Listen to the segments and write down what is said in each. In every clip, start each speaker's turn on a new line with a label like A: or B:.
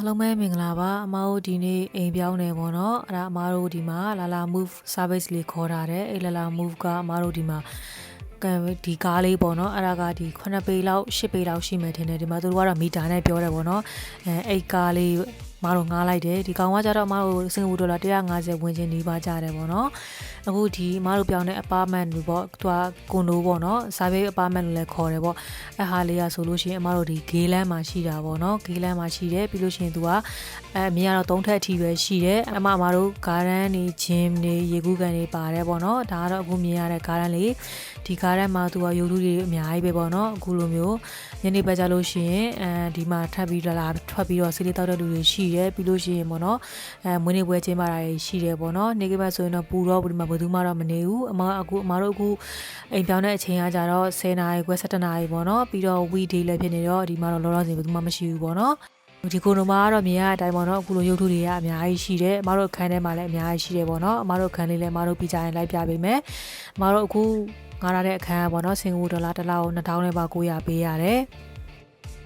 A: အားလုံးပဲမင်္ဂလာပါအမတို့ဒီနေ့အိမ်ပြောင်းနေပေါ့နော်အဲ့ဒါအမတို့ဒီမှာလာလာ move service လေးခေါ်ထားတယ်အဲ့လာလာ move ကအမတို့ဒီမှာကံဒီကားလေးပေါ့နော်အဲ့ဒါကဒီ9ပေလောက်10ပေလောက်ရှိမယ်ထင်တယ်ဒီမှာသူတို့ကတော့မီတာနဲ့ပြောတယ်ပေါ့နော်အဲအဲ့ကားလေး မတို့ငားလိုက်တယ်ဒီကောင်ကကြတော့အမတို့စင်ကာပူဒေါ်လာ150ဝင်ချင်းနေပါကြတယ်ပေါ့နော်အခုဒီအမတို့ပြောင်းတဲ့ apartment တွေပေါ့သူကကွန်ဒိုပေါ့နော် service apartment လို့လည်းခေါ်တယ်ပေါ့အဲ့ဟာလေးကဆိုလို့ရှိရင်အမတို့ဒီဂေးလန်းမှာရှိတာပေါ့နော်ဂေးလန်းမှာရှိတယ်ပြီးလို့ရှိရင်သူကအဲအမြင်ကတော့၃ထပ်အထိပဲရှိတယ်အမအမတို့ garden နေ gym နေရေကူးကန်နေပါတယ်ပေါ့နော်ဒါကတော့အခုမြင်ရတဲ့ garden လေးဒီ garden မှာသူကရုပ်ထုတွေအများကြီးပဲပေါ့နော်အခုလိုမျိုးညနေဘက်ကြလို့ရှိရင်အဲဒီမှာထပ်ပြီးလာထွက်ပြီးတော့ဆေးလေးတောက်တဲ့လူတွေရှိတယ်ပြီးလို့ရှိရင်ပေါ့နော်အဲမွေးနေ့ပွဲကျင်းပတာတွေရှိတယ်ပေါ့နော်နေကဘက်ဆိုရင်တော့ပူတော့ဒီမှာဘယ်သူမှတော့မနေဘူးအမအခုအမတို့အခုအိမ်ပြောင်းတဲ့အချိန်ကကြတော့10နာရီခွဲ17နာရီပေါ့နော်ပြီးတော့ weekday လည်းဖြစ်နေတော့ဒီမှာတော့လောလောဆယ်ဘယ်သူမှမရှိဘူးပေါ့နော်ဒီကိုနိုမာကတော့မြင်ရတဲ့အတိုင်းပေါ့နော်အခုလိုရုပ်ထုတွေကအများကြီးရှိတယ်အမတို့အခန်းထဲမှာလည်းအများကြီးရှိတယ်ပေါ့နော်အမတို့အခန်းလေးလည်းအမတို့ပြကြရင်လိုက်ပြပေးမယ်အမတို့အခုငားရတဲ့အခန်းကပေါ့နော်စင်ကာပူဒေါ်လာတစ်လောက်2000နဲ့ပါ900ပေးရတယ်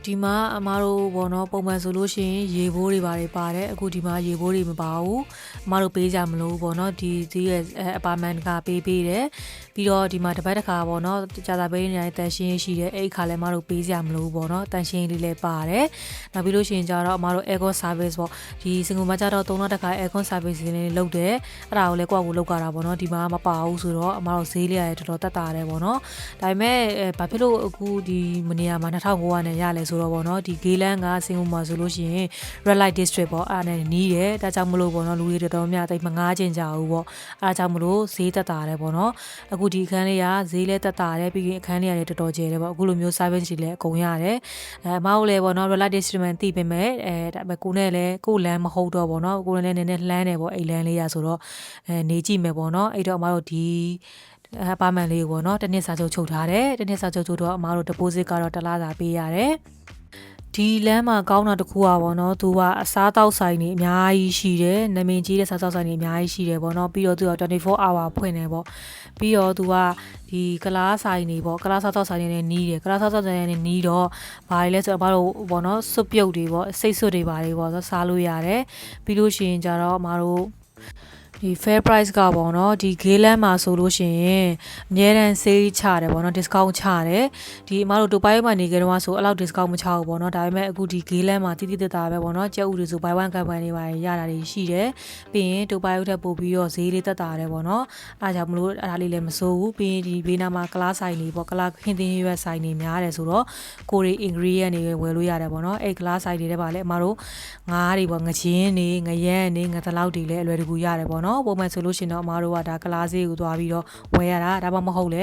A: ဒီမှာအမားတို့ဘောနော်ပုံမှန်ဆိုလို့ရှိရင်ရေဘိုးတွေပါတယ်ပါတယ်အခုဒီမှာရေဘိုးတွေမပါဘူးအမားတို့ပေးကြမလို့ဘောနော်ဒီဒီရဲ့အပါမန်ကပေးပေးတယ်ပြီးတော့ဒီမှာတစ်ပတ်တစ်ခါပေါ့နော်ကြာသာပေးနေရတဲ့တန်ရှင်းရှိတယ်အဲ့ခါလည်းမတို့ပေးကြမလို့ပေါ့နော်တန်ရှင်းလေးလည်းပါတယ်နောက်ပြီးလို့ရှိရင်ကြတော့အမတို့ aircon service ပေါ့ဒီစင်ကူမှာကြတော့၃လတစ်ခါ aircon service လေးလုပ်တယ်အဲ့ဒါကိုလည်းကိုယ့်ကိုလုပ်ကြတာပေါ့နော်ဒီမှာမပါဘူးဆိုတော့အမတို့ဈေးလေးရတယ်တော်တော်တက်တာတယ်ပေါ့နော်ဒါပေမဲ့ဘာဖြစ်လို့အခုဒီမနေရာမှာ2900နဲ့ရလဲဆိုတော့ပေါ့နော်ဒီဂေးလန်းကစင်ကူမှာဆိုလို့ရှိရင် red light district ပေါ့အဲ့ဒါနဲ့နီးတယ်ဒါကြောင့်မလို့ပေါ့နော်လူတွေတော်တော်များတိတ်မငားချင်ကြဘူးပေါ့အဲ့ဒါကြောင့်မလို့ဈေးတက်တာတယ်ပေါ့နော်အခုဒီအခန်းလေးကဈေးလဲတက်တာတယ်ပြီးရင်အခန်းလေးကလည်းတော်တော်ကျယ်တယ်ပေါ့အခုလိုမျိုး service တွေလည်းအကုန်ရတယ်အဲအမတို့လည်းပေါ့နော် red light district သိပေမဲ့အဲဒါပေမဲ့ကိုနဲ့လည်းကိုလမ်းမဟုတ်တော့ပေါ့နော်ကိုလည်းနည်းနည်းလှမ်းတယ်ပေါ့အိမ်လမ်းလေးရဆိုတော့အဲနေကြည့်မယ်ပေါ့နော်အဲ့တော့အမတို့ဒီအပါမန်လေးကိုပေါ့နော်တစ်နှစ်စာချုပ်ချုပ်ထားတယ်တစ်နှစ်စာချုပ်ချုပ်တော့အမားတို့ deposit ကတော့တစ်လားစာပေးရတယ် ဒီလမ်းမှာကောင်းတာတခုอ่ะဗောနော်သူကအစားတောက်ဆိုင်တွေအများကြီးရှိတယ်နာမည်ကြီးတဲ့စားတောက်ဆိုင်တွေအများကြီးရှိတယ်ဗောနော်ပြီးတော့သူက24 hour ဖွင့်တယ်ဗောပြီးတော့သူကဒီကလားဆိုင်တွေဗောကလားစားတောက်ဆိုင်တွေနဲ့နီးတယ်ကလားစားတောက်ဆိုင်တွေနဲ့နီးတော့ဘာတွေလဲဆိုတော့ဘာလို့ဗောနော်စွပ်ပြုတ်တွေဗောစိတ်စွပ်တွေဘာတွေဗောဆိုစားလို့ရတယ်ပြီးလို့ရှိရင်ကြတော့မတို့ ဒီ fair price ကပေါ့နော်ဒီ Gayland မှာဆိုလို့ရှိရင်အများတန်း sale ချတယ်ပေါ့နော် discount ချတယ်ဒီအမတို့တူပိုင်းမှာနေကြတော့ဆိုအဲ့လောက် discount မချဘူးပေါ့နော်ဒါပေမဲ့အခုဒီ Gayland မှာတိတိတတ်တာပဲပေါ့နော်ကြက်ဥတွေဆို buy one get one တွေပါရတာတွေရှိတယ်ပြီးရင်တူပိုင်းဥထက်ပို့ပြီးတော့ဈေးလေးတက်တာတယ်ပေါ့နော်အားကြောင့်မလို့အဲ့ဒါလေးလည်းမစိုးဘူးပြီးရင်ဒီဘေးနားမှာကလားဆိုင်တွေပေါ့ကလားခင်းသင်းရွက်ဆိုင်တွေများတယ်ဆိုတော့ကိုရီ ingredient တွေဝယ်လို့ရတယ်ပေါ့နော်အဲ့ကလားဆိုင်တွေထဲပါလေအမတို့ငါးတွေပေါ့ငချင်းတွေငရဲတွေငသလောက်တွေလည်းအလွယ်တကူရတယ်ပေါ့နော်ပုံမှန်ဆိုလို့ရှိရင်တော့အမားတို့ကဒါကလားဈေးကိုသွားပြီးတော့ဝယ်ရတာဒါမှမဟုတ်လေ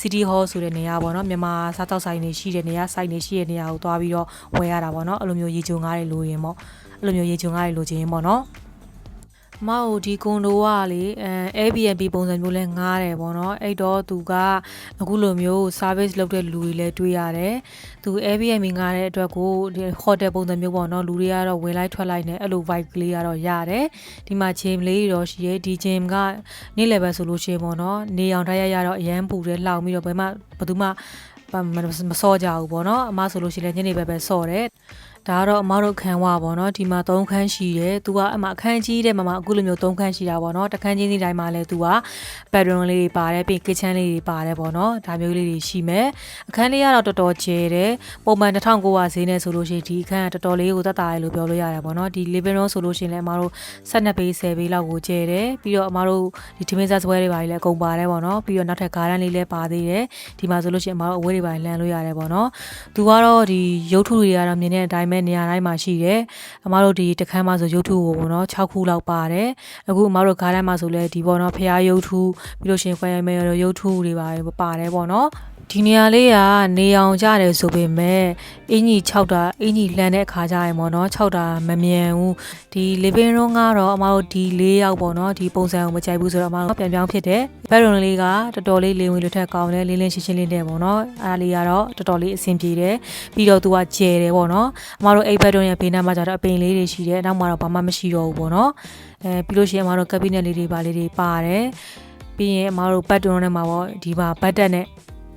A: City Hall ဆိုတဲ့နေရာပေါ့နော်မြန်မာစားတောက်ဆိုင်တွေရှိတဲ့နေရာဆိုင်တွေရှိတဲ့နေရာကိုသွားပြီးတော့ဝယ်ရတာပေါ့နော်အဲ့လိုမျိုးရေချုံငါးတွေလိုရင်ပေါ့အဲ့လိုမျိုးရေချုံငါးတွေလိုချင်ရင်ပေါ့နော် မဟုတ်ဒီကွန်ဒိုကလေအဲ Airbnb ပုံစံမျိုးလဲငားတယ်ပေါ့နော်အဲ့တော့သူကအခုလိုမျိုး service လုပ်တဲ့လူတွေလည်းတွေ့ရတယ်သူ Airbnb ငားတဲ့အတွက်ကိုဒီ hotel ပုံစံမျိုးပေါ့နော်လူတွေကတော့ဝင်လိုက်ထွက်လိုက်နေအဲ့လို vibe ကလေးကတော့ရတယ်ဒီမှာ gym လေးတွေတော့ရှိရဲဒီ gym ကနေ့ level ဆိုလို့ရှိရင်ပေါ့နော်နေအောင်ထားရရတော့အရန်ပူတယ်လှောင်ပြီးတော့ဘယ်မှဘယ်သူမှ မစော့ကြဘူးပေါ့နော်အမဆိုလို့ရှိရင်ညနေပဲပဲစော့တယ်ဒါကတော့အမတို့ခန်းဝါပေါ့နော်ဒီမှာ၃ခန်းရှိတယ်သူကအမအခန်းကြီးတဲ့မှာအခုလိုမျိုး၃ခန်းရှိတာပေါ့နော်တခန်းချင်းစီတိုင်းမှာလည်းသူက bedroom လေးတွေပါတယ်ပြီး kitchen လေးတွေပါတယ်ပေါ့နော်ဒါမျိုးလေးတွေရှိမယ်အခန်းလေးကတော့တော်တော်ကျယ်တယ်ပုံမှန်1900ဈေးနဲ့ဆိုလို့ရှိရင်ဒီအခန်းကတော်တော်လေးကိုသက်သာရလို့ပြောလို့ရတယ်ပေါ့နော်ဒီ living room ဆိုလို့ရှိရင်လည်းအမတို့12ပေး10ပေးလောက်ကိုကျယ်တယ်ပြီးတော့အမတို့ဒီထမင်းစားစပွဲတွေပါလည်းအကုန်ပါတယ်ပေါ့နော်ပြီးတော့နောက်ထပ် garden လေးလည်းပါသေးတယ်ဒီမှာဆိုလို့ရှိရင်အမတို့အဝေးတွေပါလှမ်းလို့ရတယ်ပေါ့နော်သူကတော့ဒီရုပ်ထုတွေကတော့မြင်တဲ့အတိုင်းမဲ့နေရာတိုင်းမှာရှိတယ်အမတို့ဒီတခန်းမှာဆိုရုပ်ထုကိုပေါ့နော်6ခုလောက်ပါတယ်အခုအမတို့ဂါးတိုင်းမှာဆိုလဲဒီပေါ့နော်ဖျားရုပ်ထုပြီးလို့ရှိရင်ခွဲရမယ်ရုပ်ထုတွေပါပါတယ်ပေါ့နော် ဒီနေရာလေးကနေအောင်ကြတယ်ဆိုပေမဲ့အင်ကြီး6တာအင်ကြီးလှန်တဲ့အခါကြရင်ပေါ့နော်6တာမမြန်ဘူးဒီ living room ကတော့အမတို့ဒီ၄ယောက်ပေါ့နော်ဒီပုံစံကိုမကြိုက်ဘူးဆိုတော့အမတို့ပြန်ပြောင်းဖြစ်တယ် bedroom လေးကတော်တော်လေးလေးဝင်လို့ထက်ကောင်းတယ်လေးလေးရှင်းရှင်းလေးနဲ့ပေါ့နော်အားလေးကတော့တော်တော်လေးအဆင်ပြေတယ်ပြီးတော့သူကကျယ်တယ်ပေါ့နော်အမတို့အိတ် bedroom ရဲ့ဘေးနားမှာကျတော့အပင်လေးတွေရှိတယ်နောက်မှာတော့ဘာမှမရှိတော့ဘူးပေါ့နော်အဲပြီးလို့ရှိရင်အမတို့ cabinet လေးတွေပါလေးတွေပါတယ်ပြီးရင်အမတို့ bedroom ထဲမှာပေါ့ဒီမှာ bed နဲ့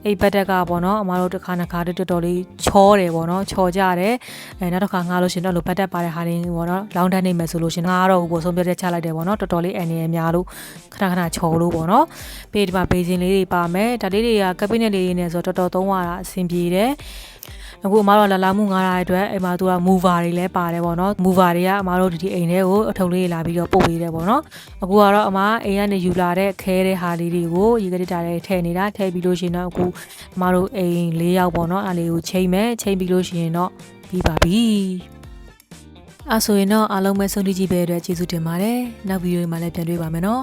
A: အိတ်ဘက်တက်ကပေါ့နော်အမတို့တစ်ခါနှစ်ခါတည်းတော်တော်လေးချောတယ်ပေါ့နော်ချော်ကြတယ်အဲနောက်တစ်ခါငားလို့ရှရင်တော့လိုဘက်တက်ပါတဲ့ဟာတွေပေါ့နော်လောင်းတန်းနေမယ်ဆိုလို့ရှရင်ငားတော့ဘူးပေါ့ဆုံးပြတ်တဲ့ချလိုက်တယ်ပေါ့နော်တော်တော်လေးအန်နေရများလို့ခဏခဏချော်လို့ပေါ့နော်ပြီးဒီမှာဘေးစင်လေးတွေပါမယ်ဒါလေးတွေကကပ်ပိနက်လေးတွေနဲ့ဆိုတော့တော်တော်သုံးရတာအဆင်ပြေတယ် အခုအမတို့ကလာလာမှုငားတာအတွက်အိမ်မှာသူက mover တွေလည်းပါတယ်ပေါ့နော် mover တွေကအမတို့ဒီဒီအိမ်ထဲကိုအထုံလေးလာပြီးတော့ပို့ပေးတယ်ပေါ့နော်အခုကတော့အမအိမ်ကနေယူလာတဲ့ခဲတဲ့ဟာလေးတွေကိုရေကတိတာတွေထည့်နေတာထည့်ပြီးလို့ရှိရင်တော့အခုအမတို့အိမ်၄ယောက်ပေါ့နော်အဲ့လေးကိုချိန်မယ်ချိန်ပြီးလို့ရှိရင်တော့ပြီးပါပြီအဲဆိုရင်တော့အားလုံးပဲဆုံးဖြတ်ကြည့်ပေးတဲ့အတွက်ကျေးဇူးတင်ပါတယ်နောက်ဗီဒီယိုမှာလည်းပြန်တွေ့ပါမယ်နော်